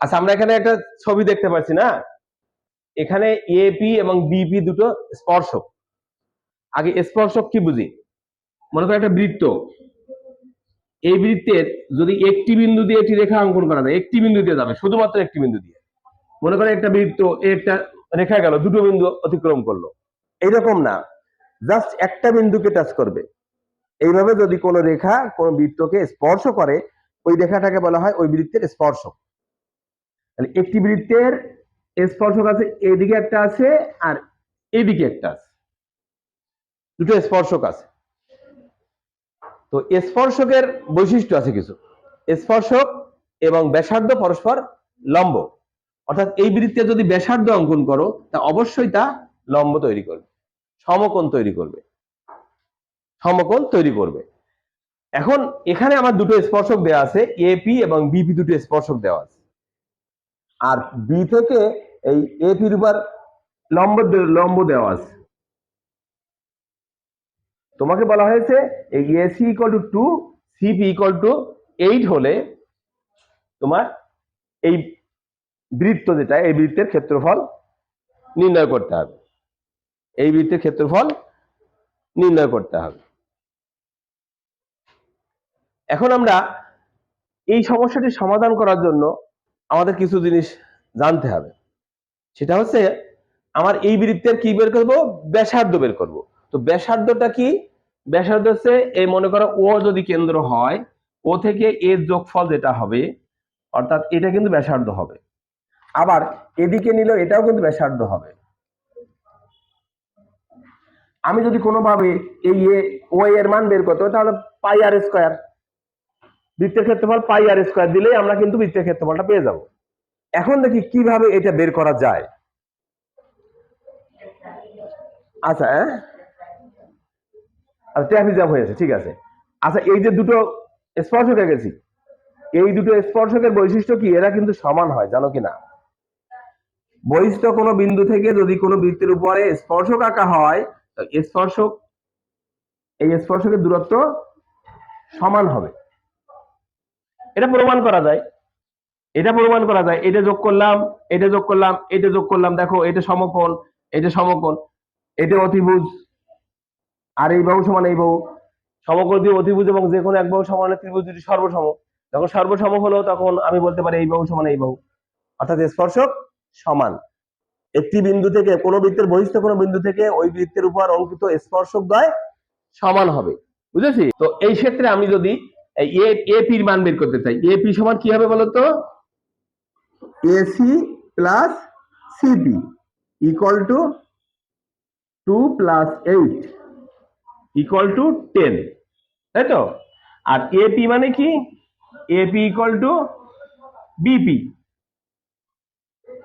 আচ্ছা আমরা এখানে একটা ছবি দেখতে পাচ্ছি না? এখানে এপি এবং বিপি দুটো স্পর্শক। আগে স্পর্শক কি বুঝি? মনে করো একটা বৃত্ত। এই বৃত্তের যদি একটি বিন্দু দিয়ে একটি রেখা অঙ্কন করা যায়, একটি বিন্দু দিয়ে যাবে, শুধুমাত্র একটি বিন্দু দিয়ে। মনে করো একটা বৃত্ত একটা রেখা গেল, দুটো বিন্দু অতিক্রম করল। এইরকম না। জাস্ট একটা বিন্দুকে টাচ করবে। এইভাবে যদি কোনো রেখা কোনো বৃত্তকে স্পর্শ করে, ওই রেখাটাকে বলা হয় ওই বৃত্তের স্পর্শক। তাহলে একটি বৃত্তের স্পর্শক আছে, এদিকে একটা আছে আর এদিকে একটা আছে। দুটো স্পর্শক আছে। তো স্পর্শকের বৈশিষ্ট্য আছে কিছু। স্পর্শক এবং ব্যাসার্ধ পরস্পর লম্ব। অর্থাৎ এই বৃত্তে যদি ব্যাসার্ধ অঙ্কন করো, তা অবশ্যই তা লম্ব তৈরি করবে, সমকোণ তৈরি করবে। সমকোণ তৈরি করবে। এখন এখানে আমার দুটো স্পর্শক দেওয়া আছে এপি এবং বিপি দুটো স্পর্শক দেওয়া আছে। আর বি থেকে এই এপির উপর লম্ব লম্ব দেওয়া আছে। তোমাকে বলা হয়েছে এই AC equal to two CP equal to eight হলে তোমার এই বৃত্ত যেটা, এই বৃত্তের ক্ষেত্রফল নির্ণয় করতে হবে। এই বৃত্তের ক্ষেত্রফল নির্ণয় করতে হবে। এখন আমরা এই সমস্যাটি সমাধান করার জন্য আমাদের কিছু জিনিস জানতে হবে। সেটা হচ্ছে, আমার এই বৃত্তের কি বের করব? ব্যাসার্ধ বের করব। তো ব্যাসার্ধটা কি? ব্যাসার্ধ হচ্ছে, এই মনে করো ও যদি কেন্দ্র হয় ও থেকে এর যোগফল যেটা হবে, অর্থাৎ এটা কিন্তু ব্যাসার্ধ হবে। আবার এদিকে নিলেও এটাও কিন্তু ব্যাসার্ধ হবে। আমি যদি কোনোভাবে এই ও এর মান বের করতে, তাহলে পাই আর স্কোয়ার। বৃত্তের ক্ষেত্রফল পাই আর স্কোয়ার দিলেই আমরা কিন্তু বৃত্তের ক্ষেত্রফলটা পেয়ে যাব। এখন দেখি কীভাবে এটা বের করা যায়। আচ্ছা হ্যাঁ? আচ্ছা ট্রাফিক হয়েছে ঠিক আছে। আচ্ছা এই যে দুটো স্পর্শকে গেছি, এই দুটো স্পর্শকের বৈশিষ্ট্য কি? এরা কিন্তু সমান হয়, জানো কি না? বহিষ্ঠ কোনো বিন্দু থেকে যদি কোনো বৃত্তের উপরে স্পর্শক আঁকা হয় স্পর্শক, এই স্পর্শকের দূরত্ব সমান হবে। এটা প্রমাণ করা যায়। এটা প্রমাণ করা যায়। এটা যোগ করলাম, এটা যোগ করলাম, এটা যোগ করলাম। দেখো, এটা সমকোণ এটা সমকোণ, এটা অতিভুজ। আর এই বাহু সমান এই বাহু। সমকোণ দিয়ে অতিভুজ এবং যে কোনো এক বাহু সমান ত্রিভুজ দুটি সর্বসম। যখন সর্বসম হলো, তখন আমি বলতে পারি এই বাহু সমান এই বাহু। অর্থাৎ স্পর্শক সমান। একটি বিন্দু থেকে কোনো বৃত্তের বহিষ্ঠ কোনো বিন্দু থেকে ওই বৃত্তের উপর অঙ্কিত স্পর্শক দ্বয় সমান হবে। বুঝেছি? তো এই ক্ষেত্রে আমি যদি এ এপির মান বের করতে চাই। এপি সমান কি হবে বলতো? AC plus equal to two plus eight equal to ten তাই তো? আর এপি মানে কি? এপি ইকুয়াল টু বিপি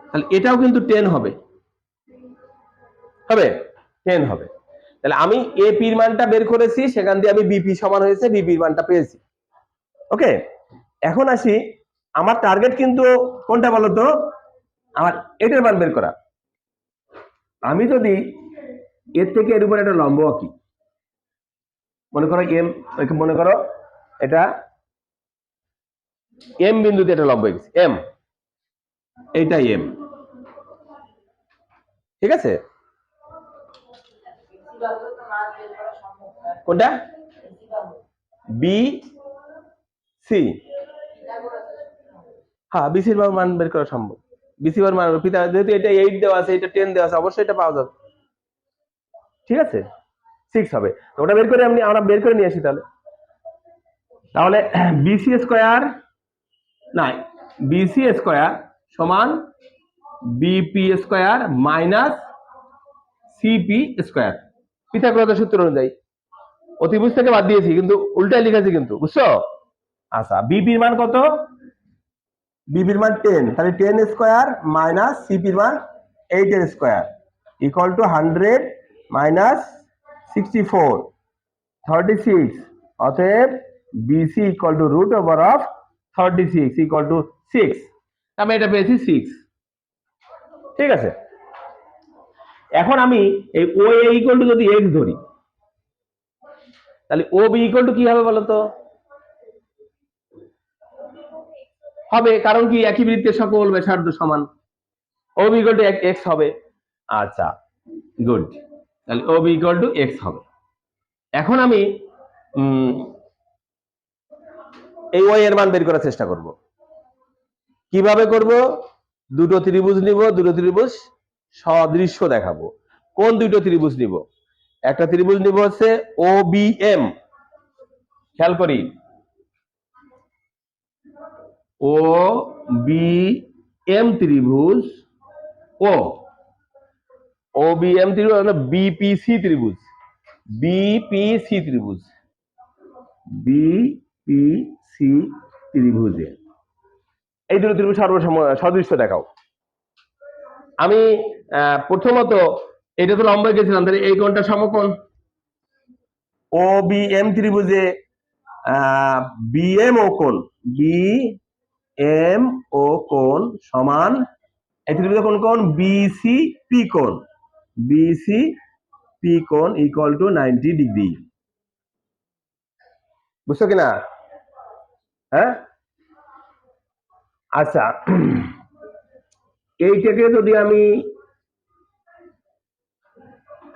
তাহলে এটাও কিন্তু টেন হবে। হবে? টেন হবে। তাহলে আমি এপির মানটা বের করেছি সেখান দিয়ে আমি বিপি সমান হয়েছে বিপির মানটা পেয়েছি। ওকে এখন আসি, আমার টার্গেট কিন্তু কোনটা বলতো? আমার এটার মান বের করা। আমি যদি এর থেকে এর উপর একটা লম্ব আঁকি, মনে করো এম মনে করো এটা এম বিন্দুতে একটা লম্ব এঁকেছি এম এইটা এম ঠিক আছে? কোনটা? বি সি হ্যাঁ বিসির মান বের করা সম্ভব। বিসি মান মান পিতা, যেহেতু এটা এইট দেওয়া আছে, এটা টেন দেওয়া আছে, অবশ্যই এটা পাওয়া যাবে। ঠিক আছে? সিক্স হবে। তো ওটা বের করে আমি আমরা বের করে নিয়ে আসি তাহলে। তাহলে বিসি স্কোয়ার না বিসি স্কোয়ার সমান BP square minus CP square পিথাগোরাসের সূত্র অনুযায়ী। অতিভুজ থেকে বাদ দিয়েছি, কিন্তু উল্টায় লিখেছি কিন্তু, বুঝছ? আচ্ছা বিপির মান কত? বিপির মান টেন তাহলে টেন স্কোয়ার মাইনাস সিপির মান এইট এর square equal to hundred minus sixty four thirty six অতএব BC equal to root over of thirty six equal to six আমি এটা পেয়েছি সিক্স ঠিক আছে? এখন আমি এই ও ইকুয়াল টু যদি এক্স ধরি, তাহলে ও বি ইকুয়াল টু কি হবে বলতো? হবে, কারণ কি? একই বৃত্তের সকল ব্যাসার্ধ সমান। ও বি টু এক্স হবে। আচ্ছা গুড তাহলে ও বি টু এক্স হবে। এখন আমি এই ওয়াই এর মান বের করার চেষ্টা করব। কীভাবে করব? দুটো ত্রিভুজ নিব, দুটো ত্রিভুজ সদৃশ্য দেখাবো। কোন দুটো ত্রিভুজ নিব? একটা ত্রিভুজ নিব হচ্ছে ও বি এম খেয়াল করি। ও বি এম ত্রিভুজ, ও। ও বি এম ত্রিভুজ মানে বিপিসি ত্রিভুজ। বিপিসি ত্রিভুজ। বিপিসি ত্রিভুজে। এই দুটো ত্রিভুজ সর্বসম, সদৃশ্য দেখাও। আমি প্রথমত এটা তো লম্বা গেছিলাম, তাহলে এই কোণটা সমকোণ। ও বি এম ত্রিভুজে বি এম ও কোণ। বি এম ও কোণ সমান, এই ত্রিভুজে কোন কোণ বিসি পি কোণ বিসি পি কোণ ইকুয়াল টু নাইনটি ডিগ্রি বুঝছ কিনা? হ্যাঁ? আচ্ছা এইটাকে যদি আমি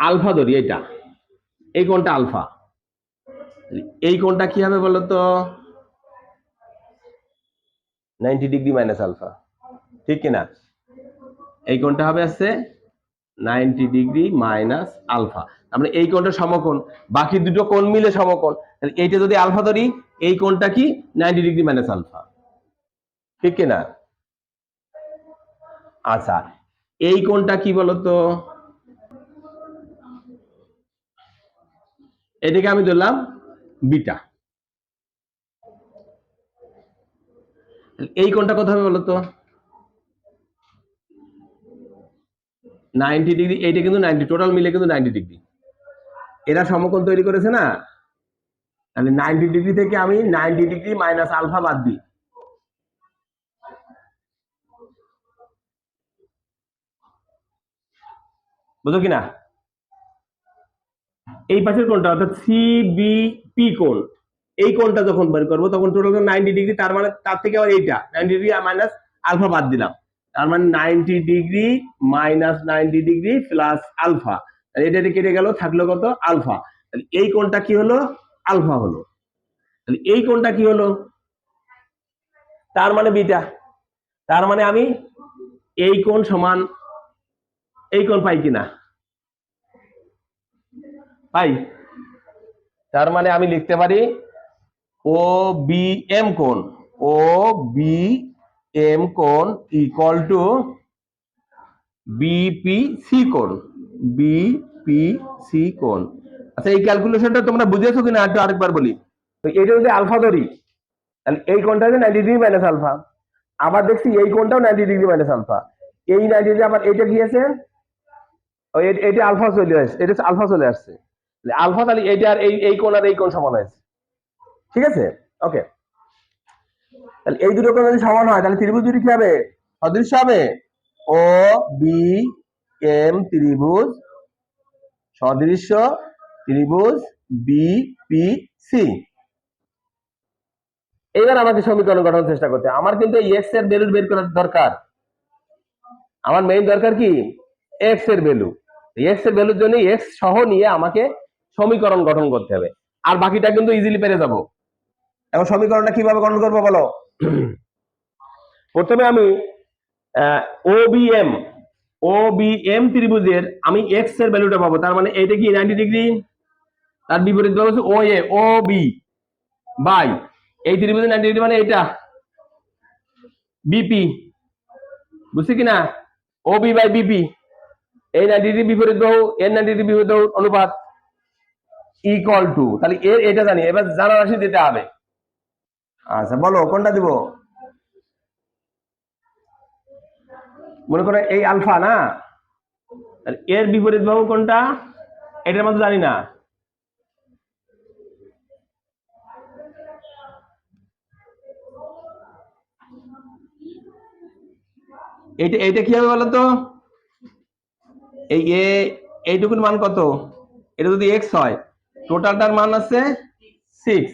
আলফা ধরি এটা এই কোণটা আলফা? এই কোণটা কি হবে বলো তো নাইনটি ডিগ্রি মাইনাস আলফা। ঠিক কিনা? এই কোণটা হবে আছে নাইনটি ডিগ্রি মাইনাস আলফা। আমরা এই কোণটা সমকোণ। বাকি দুটো কোণ মিলে সমকোণ। তাহলে এইটা যদি আলফা ধরি, এই কোণটা কি? Ninety degree minus alpha. ঠিক কিনা? আচ্ছা এই কোণটা কি বলতো? এটাকে আমি ধরলাম বিটা। এই কোণটা কত হবে বলতো? নাইনটি ডিগ্রি, এইটা কিন্তু নাইনটি, টোটাল মিলে কিন্তু নাইনটি ডিগ্রি। এরা সমকোণ তৈরি করেছে না? তাহলে নাইনটি ডিগ্রি থেকে আমি নাইনটি ডিগ্রি মাইনাস আলফা বাদ দিই। বুঝো কিনা? এই পাশের কোনটা অর্থাৎ সিবিপি কোণ। এই কোণটা যখন বের করব, তখন টোটাল নাইনটি ডিগ্রি তার মানে তার থেকে আবার এইটা। নাইনটি ডিগ্রি মাইনাস আলফা বাদ দিলাম। তার মানে ninety degree minus ninety degree plus alpha এটা এটা কেটে গেল, থাকল কত? আলফা তাহলে এই কোণটা কি হলো? আলফা হলো। তাহলে এই কোণটা কি হলো? তার মানে বিটা। তার মানে আমি এই কোণ সমান এই কোণ পাই কিনা? পাই। তার মানে আমি লিখতে পারি ও বি এম কোণ। ও বি এম কোণ ইকুয়াল টু বিপি সি কোণ। বিপি সি কোণ। আচ্ছা এই ক্যালকুলেশনটা তোমরা বুঝেছ কিনা একটু আরেকবার বলি। তো এটা যদি আলফা ধরি তাহলে এই কোণটা হচ্ছে নাইনটি ডিগ্রি মাইনাস আলফা আবার দেখছি এই কোণটাও নাইনটি ডিগ্রি মাইনাস আলফা এই নাইনটি ডিগ্রি আবার এটা কি আছে? এটা আলফা চলে আসছে। এটা আলফা চলে আসছে। আলফা তাহলে এইটা আর এই এই কোণ আর এই কোণ সমান হয়েছে। ঠিক আছে? ওকে তাহলে এই দুটো যদি সমান হয়, তাহলে ত্রিভুজ দুটি কি হবে? সদৃশ হবে। ও বি এম ত্রিভুজ। সদৃশ ত্রিভুজ বি পি সি এবার আমাকে সমীকরণ গঠনের চেষ্টা করতে। আমার কিন্তু এক্সের ভ্যালু বের করার দরকার। আমার মেইন দরকার কি? এক্সের ভ্যালু এক্সের ভ্যালুর জন্য এক্স সহ নিয়ে আমাকে সমীকরণ গঠন করতে হবে। আর বাকিটা কিন্তু ইজিলি পেরে যাব। এখন সমীকরণটা কীভাবে গঠন করব বলো? প্রথমে আমি O B M O B M ত্রিভুজের আমি এক্সের ভ্যালুটা পাবো। তার মানে এইটা কি নাইনটি ডিগ্রি তার বিপরীত হচ্ছে ও এ ও বি বাই এই ত্রিভুজের নাইনটি ডিগ্রি মানে এটা বিপি বুঝছি কিনা? ও বি বাই বিপি এই নাইনটি ডিগ্রি বিপরীত বাহু, এর নাইনটি ডিগ্রি বিপরীত অনুপাত ইকুয়াল টু তাহলে এর এটা জানি, এবার জানা রাশি দিতে হবে। আচ্ছা বলো, কোনটা দিব? মনে করো এই আলফা না? এর বিপরীত বাহু কোনটা? এটার মধ্যে জানি না। এইটা এইটা কি হবে বলো তো? এই এ, এইটুকুর মান কত? এটা যদি এক্স হয় টোটালটার মান আছে six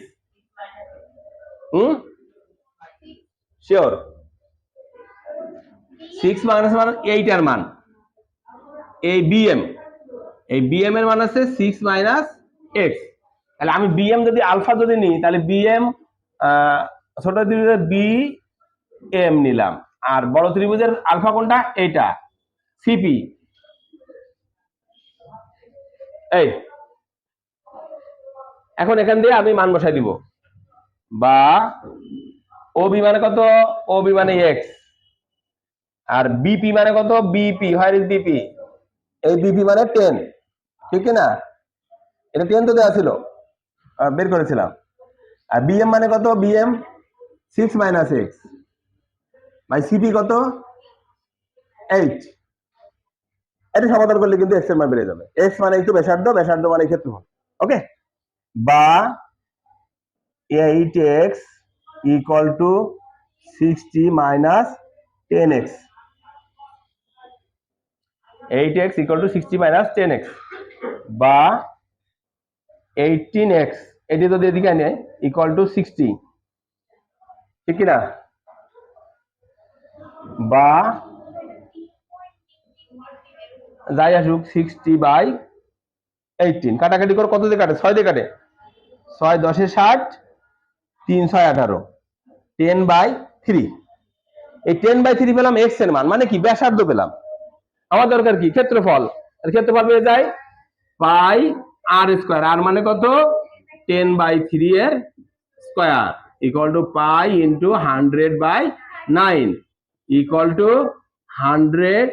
hmm sure six minus মান এইটার মান। এই বিএম এই বিএম এর মান আছে সিক্স মাইনাস এক্স তাহলে আমি বিএম যদি আলফা যদি নিই, তাহলে বিএম ছোট ত্রিভুজের বি এম নিলাম। আর বড় ত্রিভুজের আলফা কোনটা? এইটা সিপি এই। এখন এখান দিয়ে আমি মান বসাই দিব। বা ও বি মানে কত? ও বি মানে এক্স আর বিপি মানে কত? বিপি হোয়ার ইজ বিপি এই বিপি মানে টেন ঠিক না? এটা টেন তো দেওয়া ছিল। বের করেছিলাম। আর বিএম মানে কত? BM six minus x by CP কত? এইট এটা সমাধান করলে কিন্তু এক্সের মান বেড়ে যাবে। এক্স মানে একটু ব্যাসার্ধ ব্যাসার্ধ মানে ক্ষেত্রফল। ওকে বা eight x equal to sixty minus ten x eight x equal to sixty minus ten x বা এইটিন এক্স এটি যদি এদিকে আনে ইকুয়াল টু সিক্সটি ঠিক কিনা? বা যাই আসুক সিক্সটি বাই এইটিন কাটাকাটি করে, কত দিয়ে কাটে? ছয় দিয়ে কাটে? ছয়, দশে ষাট। তিন ছয় আঠারো টেন বাই থ্রি এই টেন বাই থ্রি পেলাম এক্সের মান মানে কি? ব্যাসার্ধ পেলাম। আমার দরকার কি? ক্ষেত্রফল। ক্ষেত্রফল পেয়ে যায় পাই আর স্কোয়ার আর মানে কত? টেন বাই থ্রি এর square equal to pi into hundred by nine equal to hundred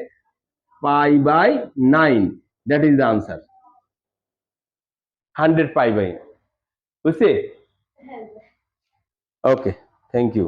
pi by nine that is the answer hundred pi by বুঝছি? Okay thank you